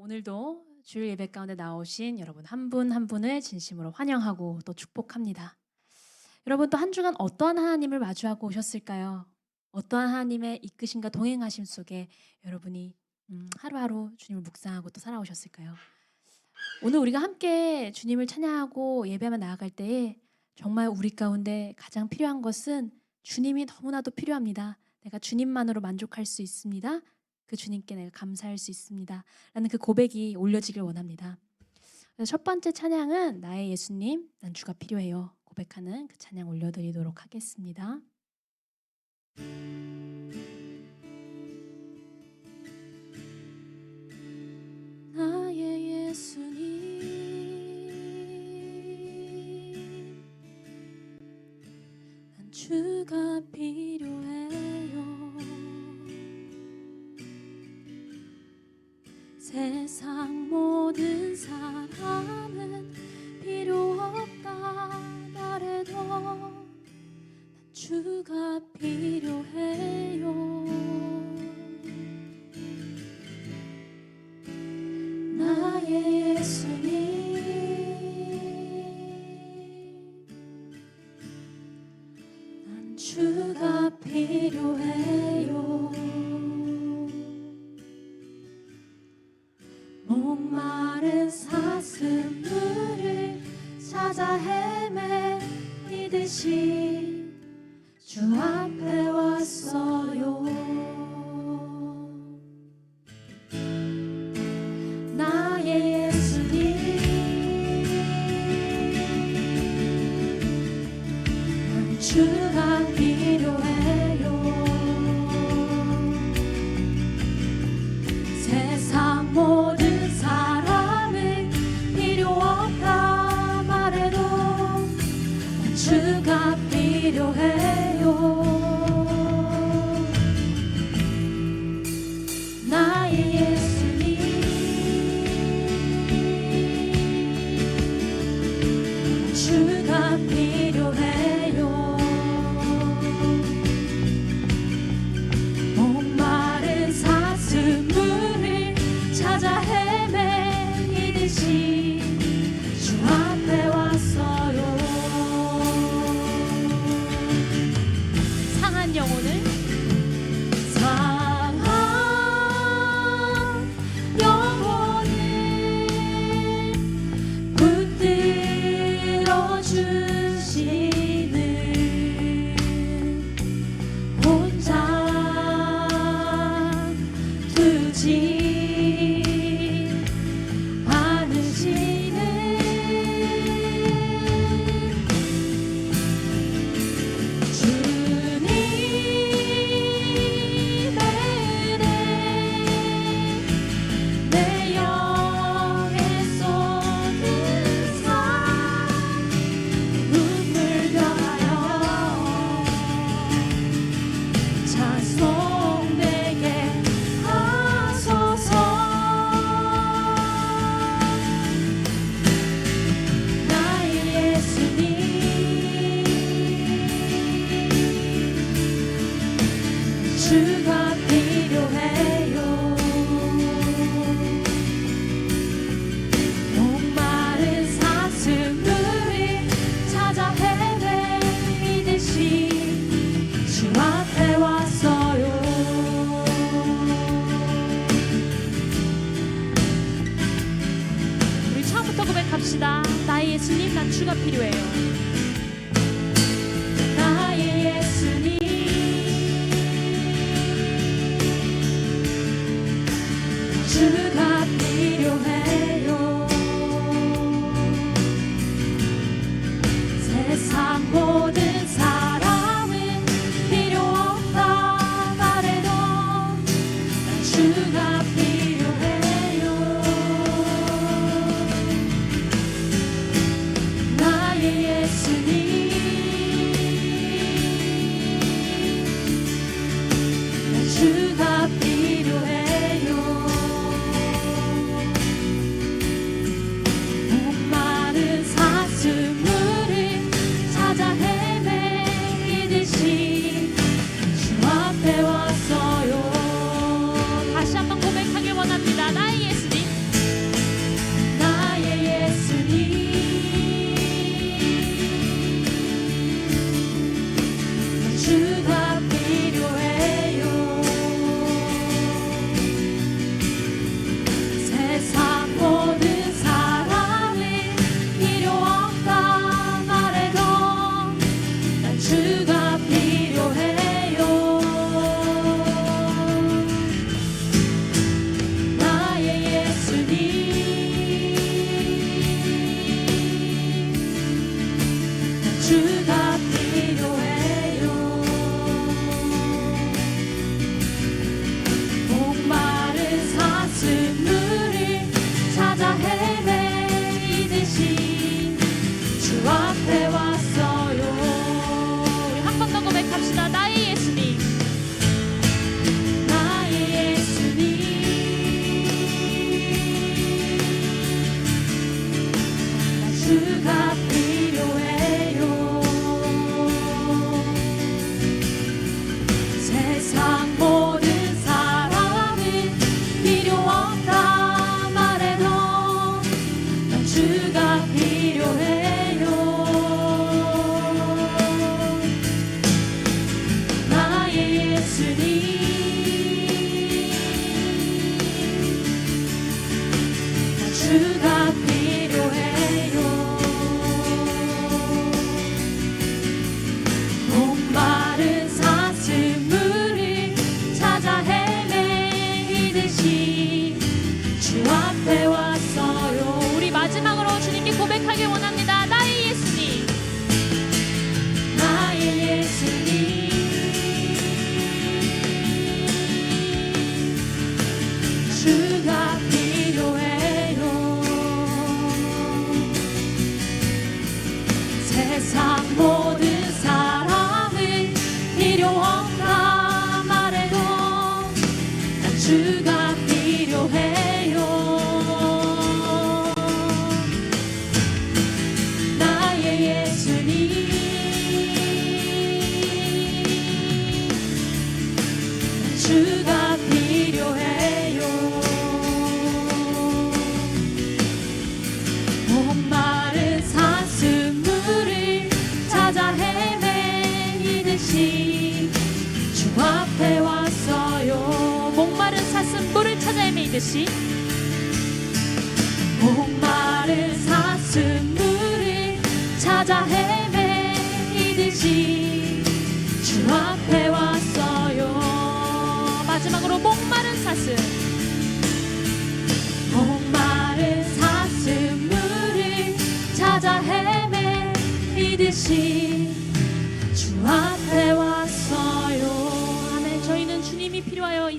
오늘도 주일 예배 가운데 나오신 여러분 한 분 한 분을 진심으로 환영하고 또 축복합니다. 여러분 또 한 주간 어떠한 하나님을 마주하고 오셨을까요? 어떠한 하나님의 이끄심과 동행하심 속에 여러분이 음, 하루하루 주님을 묵상하고 또 살아오셨을까요? 오늘 우리가 함께 주님을 찬양하고 예배하며 나아갈 때에 정말 우리 가운데 가장 필요한 것은 주님이 너무나도 필요합니다. 내가 주님만으로 만족할 수 있습니다. 그 주님께 내가 감사할 수 있습니다. 라는 그 고백이 올려지길 원합니다. 첫 번째 찬양은 나의 예수님, 난 주가 필요해요. 고백하는 그 찬양 올려드리도록 하겠습니다. 주가 필요해요 주가 필요해요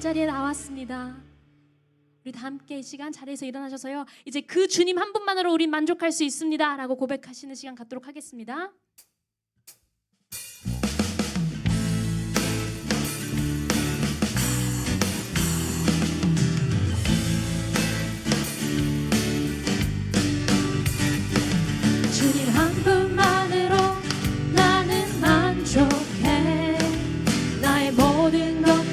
자리에 나왔습니다. 우리 다 함께 이 시간 자리에서 일어나셔서요. 이제 그 주님 한 분만으로 우린 만족할 수 있습니다라고 고백하시는 시간 갖도록 하겠습니다.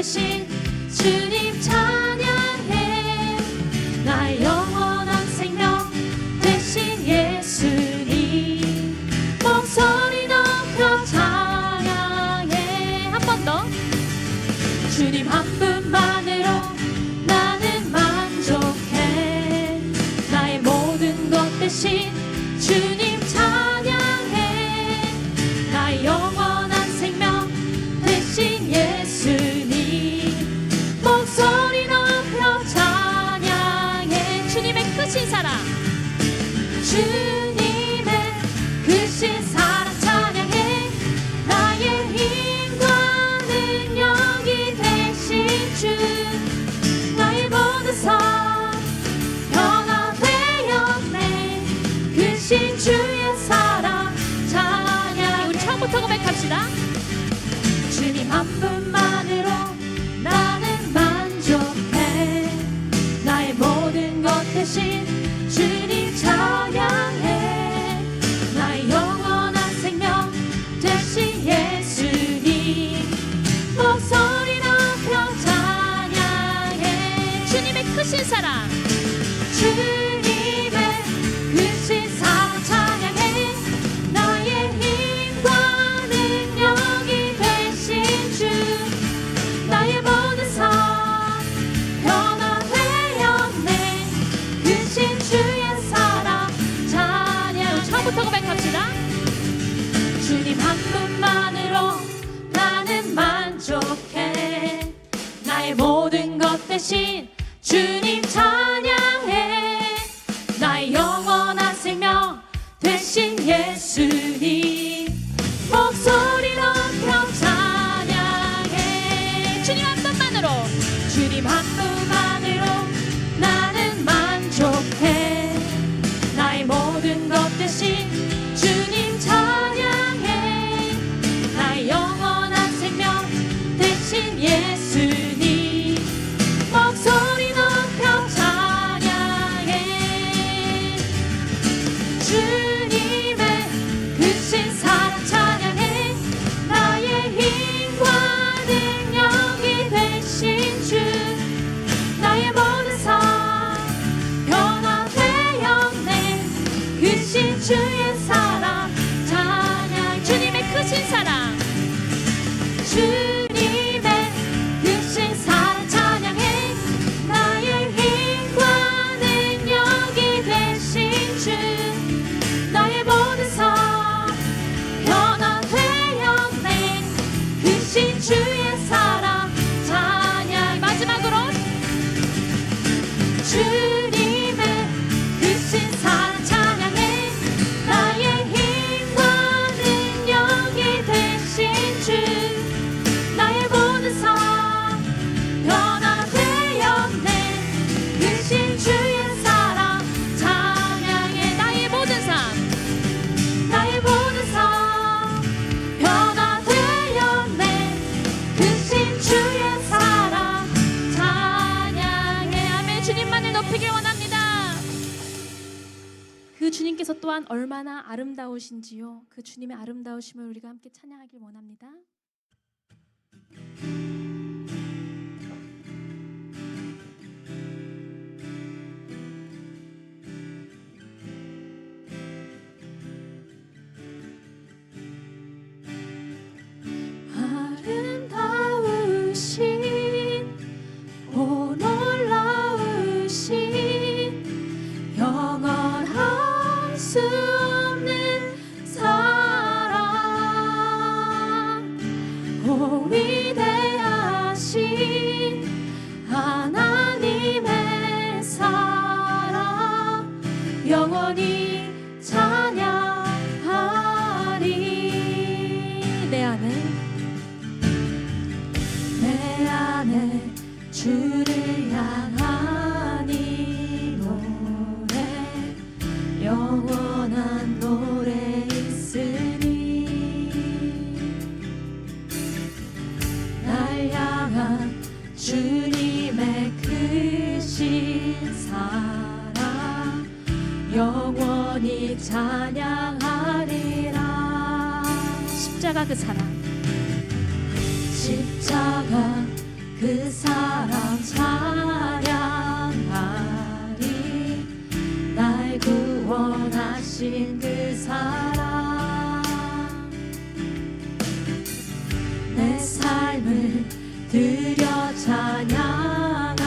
신 주님 참 青春也 높이길 원합니다. 그 주님께서 또한 얼마나 아름다우신지요. 그 주님의 아름다우심을 우리가 함께 찬양하길 원합니다. 십자가 그 사랑. 십자가 그 사랑 찬양하리. 날 구원하신 그 사랑. 내 삶을 드려 찬양하리라.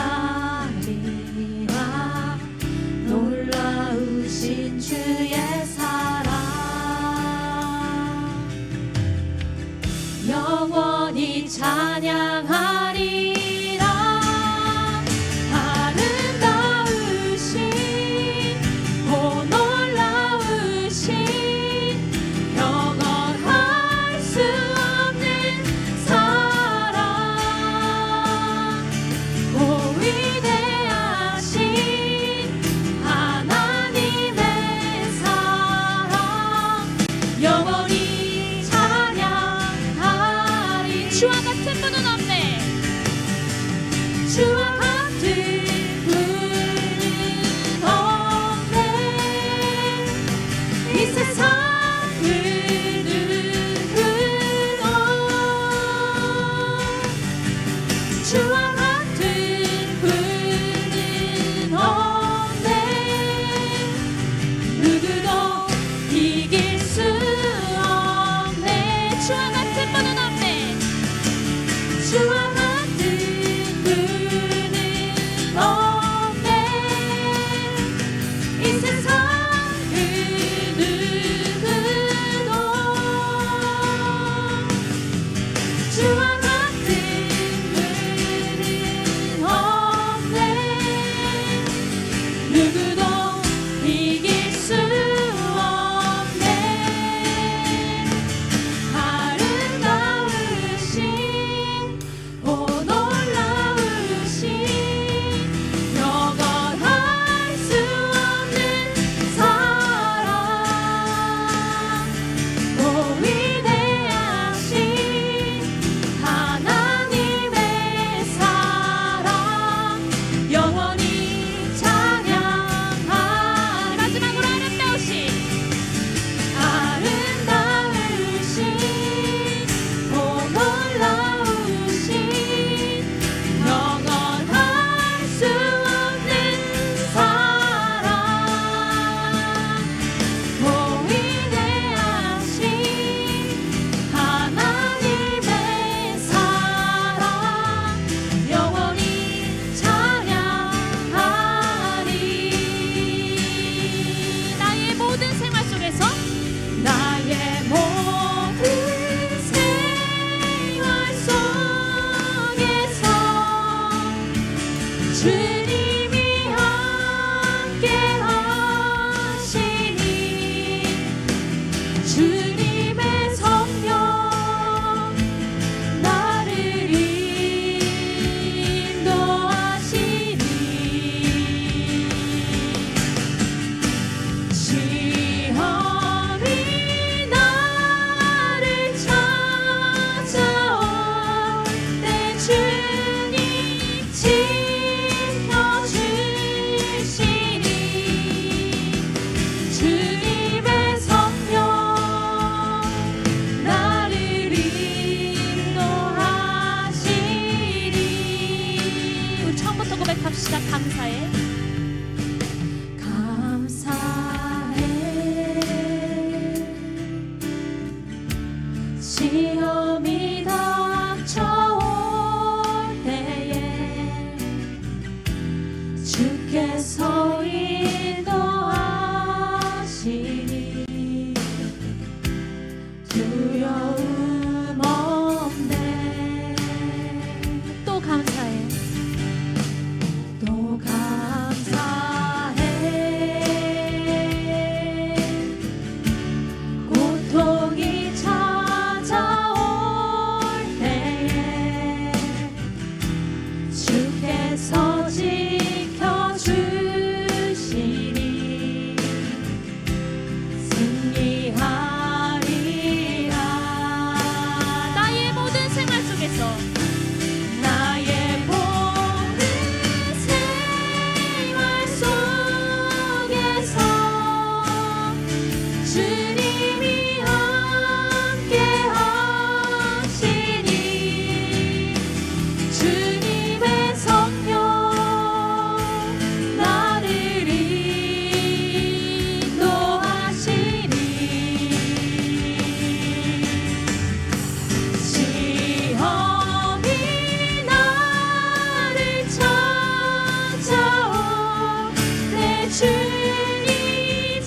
놀라우신 주의 찬양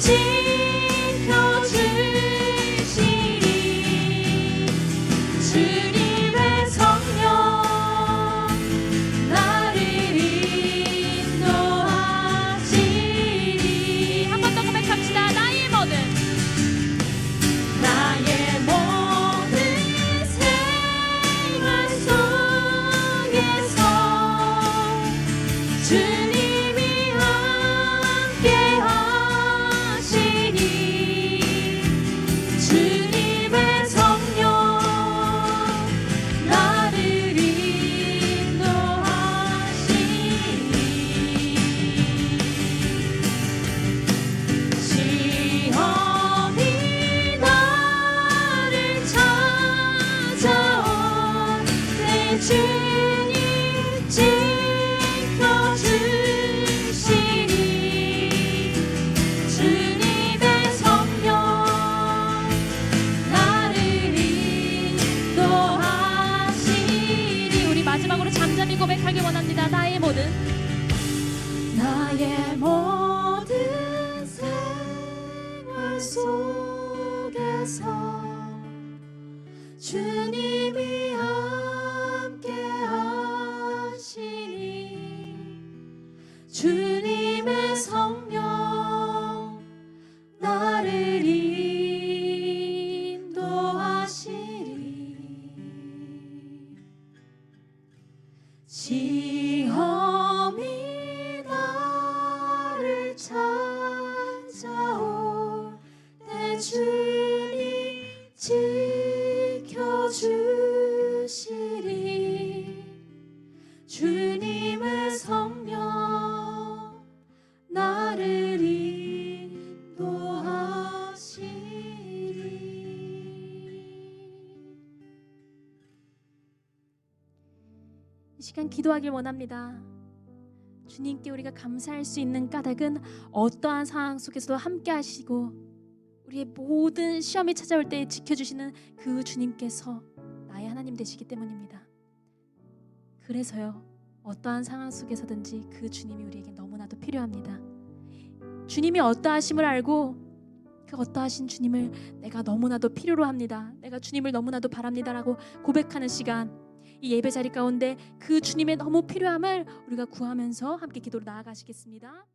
주 주님 시간 기도하길 원합니다. 주님께 우리가 감사할 수 있는 까닭은 어떠한 상황 속에서도 함께 하시고 우리의 모든 시험이 찾아올 때 지켜주시는 그 주님께서 나의 하나님 되시기 때문입니다. 그래서요 어떠한 상황 속에서든지 그 주님이 우리에게 너무나도 필요합니다. 주님이 어떠하심을 알고 그 어떠하신 주님을 내가 너무나도 필요로 합니다. 내가 주님을 너무나도 바랍니다라고 고백하는 시간 이 예배 자리 가운데 그 주님의 너무 필요함을 우리가 구하면서 함께 기도로 나아가시겠습니다.